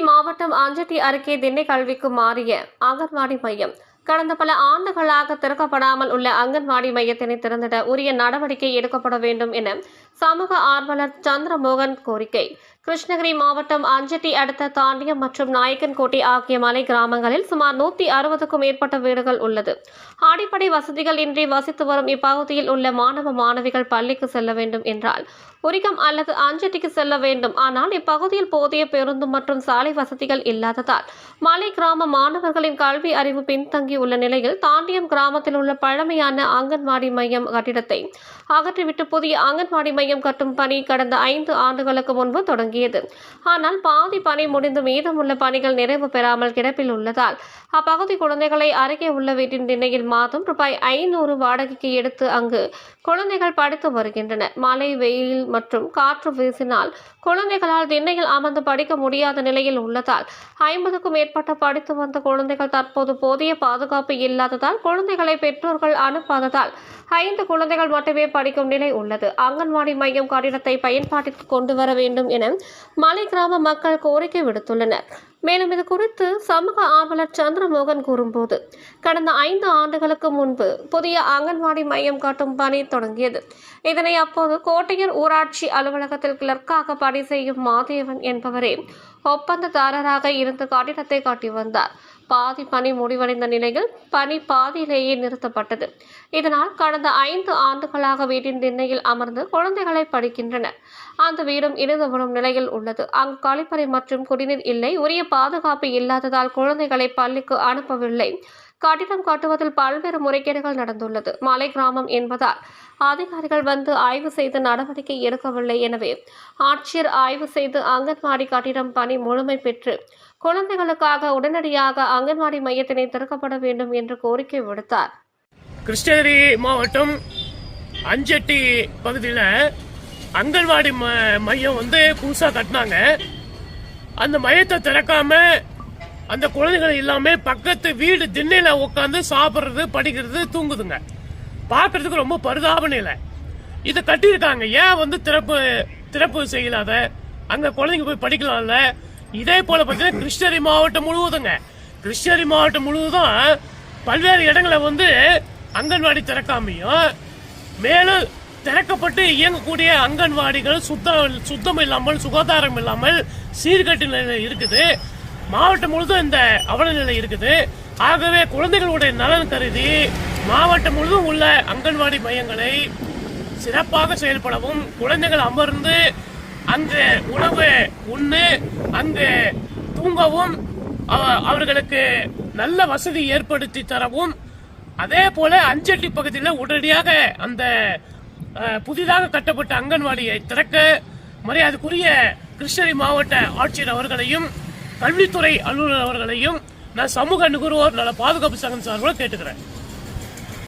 மாவட்டம் அஞ்சட்டி அருகே திண்ணை கல்விக்கு மாறிய அங்கன்வாடி மையம். கடந்த பல ஆண்டுகளாக திறக்கப்படாமல் உள்ள அங்கன்வாடி மையத்தினை திறந்திட உரிய நடவடிக்கை எடுக்கப்பட வேண்டும் என சமூக ஆர்வலர் சந்திரமோகன் கோரிக்கை. கிருஷ்ணகிரி மாவட்டம் அஞ்சட்டி அடுத்த தாண்டியம் மற்றும் நாயக்கன்கோட்டை ஆகிய மலை கிராமங்களில் சுமார் நூற்றி அறுபதுக்கும் மேற்பட்ட வீடுகள் உள்ளது. அடிப்படை வசதிகள் இன்றி வசித்து வரும் இப்பகுதியில் உள்ள மாணவ மாணவிகள் பள்ளிக்கு செல்ல வேண்டும் என்றால் உரிகம் அல்லது அஞ்சட்டிக்கு செல்ல வேண்டும். ஆனால் இப்பகுதியில் போதிய பேருந்து மற்றும் சாலை வசதிகள் இல்லாததால் மலை கிராம மாணவர்களின் கல்வி அறிவு பின்தங்கி உள்ள நிலையில் தாண்டியம் கிராமத்தில் உள்ள பழமையான அங்கன்வாடி மையம் கட்டிடத்தை அகற்றிவிட்டு புதிய அங்கன்வாடி மையம் கட்டும் பணி கடந்த ஐந்து ஆண்டுகளுக்கு முன்பு தொடங்கியது. ஆனால் பாதி பணி முடிந்து மீதமுள்ள பணிகள் நிறைவு பெறாமல் கிடப்பில் உள்ளதால் அப்பகுதி குழந்தைகளை அருகே உள்ள வீட்டின் திண்ணையில் மாதம் ரூபாய் ஐநூறு வாடகைக்கு எடுத்து அங்கு குழந்தைகள் படித்து வருகின்றனர். மழை வெயில் மற்றும் காற்று வீசினால் குழந்தைகளால் திண்ணையில் அமர்ந்து படிக்க முடியாத நிலையில் உள்ளதால் ஐம்பதுக்கும் மேற்பட்ட படித்து வந்த குழந்தைகள் தற்போது போதிய பாதுகாப்பு இல்லாததால் குழந்தைகளை பெற்றோர்கள் அனுப்பாததால் ஐந்து குழந்தைகள் மட்டுமே படிக்கும் நிலை உள்ளது. அங்கன்வாடி மையம் கட்டிடத்தை பயன்பாட்டிற்கு கொண்டு வர வேண்டும் என மலை கிராம மக்கள் கோரிக்கை விடுத்துள்ளனர். மேலும் இது குறித்து சமூக ஆர்வலர் சந்திரமோகன் கூறும்போது கடந்த ஐந்து ஆண்டுகளுக்கு முன்பு புதிய அங்கன்வாடி மையம் காட்டும் பணி தொடங்கியது. இதனை அப்போது கோட்டையூர் ஊராட்சி அலுவலகத்தில் கிளர்க்காக பணி செய்யும் மாதேவன் என்பவரே ஒப்பந்ததாரராக இருந்து கட்டிடத்தை காட்டி வந்தார். பாதி பணி முடிவடைந்த நிலையில் பணி பாதியிலேயே நிறுத்தப்பட்டது. இதனால் கடந்த ஐந்து ஆண்டுகளாக வீட்டின் திண்ணையில் அமர்ந்து குழந்தைகளை படிக்கின்றனர். அந்த வீடும் இடிந்து விடும் நிலையில் உள்ளது. அங்கு கழிப்பறை மற்றும் குடிநீர் இல்லை உரிய பாதுகாப்பு இல்லாததால் குழந்தைகளை பள்ளிக்கு அனுப்பவில்லை. கட்டிடம் கட்டுவதில் பல்வேறு முறைகேடுகள் நடந்துள்ளது. மலை கிராமம் என்பதால் அதிகாரிகள் வந்து ஆய்வு செய்து நடவடிக்கை எடுக்கவில்லை எனவே ஆட்சியர் ஆய்வு செய்து அங்கன்வாடி கட்டிடம் பணி முழுமை பெற்று குழந்தைகளுக்காக உடனடியாக அங்கன்வாடி மையத்தினை திறக்கப்பட வேண்டும் என்று கோரிக்கை விடுத்தார். கிருஷ்ணகிரி மாவட்டம் அஞ்சட்டி பகுதியில் அங்கன்வாடி ம- மையம் வந்து புதுசாக கட்டினாங்க. அந்த மையத்தை திறக்காம அந்த குழந்தைகள் எல்லாமே பக்கத்து வீடு திண்ணையில உட்காந்து சாப்பிட்றது படிக்கிறது தூங்குதுங்க. பார்க்கறதுக்கு ரொம்ப பரிதாப நிலை இதை கட்டியிருக்காங்க. ஏன் வந்து திறப்பு திறப்பு செய்யலாத? அங்க குழந்தைங்க போய் படிக்கலாம்ல? இதே போல பார்த்தீங்கன்னா கிருஷ்ணகிரி மாவட்டம் முழுவதுங்க. கிருஷ்ணகிரி மாவட்டம் முழுவதும் பல்வேறு இடங்களை வந்து அங்கன்வாடி திறக்காமையும் மேலும் திறக்கப்பட்டு இயங்கக்கூடிய அங்கன்வாடிகள் சுத்தம் சுத்தம் இல்லாமல் சுகாதாரம் இல்லாமல் சீர்கட்டு நிலையில் இருக்குது. மாவட்டம் முழுதும் இந்த அவல நிலை இருக்குது. ஆகவே குழந்தைகளுடைய நலன் கருதி மாவட்டம் முழுதும் உள்ள அங்கன்வாடி மையங்களை சிறப்பாக செயல்படவும் குழந்தைகள் அமர்ந்து அங்கு உணவு உண்ணு அங்கு தூங்கவும் அவர்களுக்கு நல்ல வசதி ஏற்படுத்தி தரவும். அதே போல அஞ்சட்டி பகுதியில் உடனடியாக அந்த புதிதாக கட்டப்பட்ட அங்கன்வாடியை திறக்க மரியாதைக்குரிய கிருஷ்ணகிரி மாவட்ட ஆட்சியர் அவர்களையும் கல்வித்துறை அலுவலர் அவர்களையும் நான் சமூக நுகர்வோர் நல பாதுகாப்பு சங்கம் சார்பாக கேட்டுக்கிறேன்.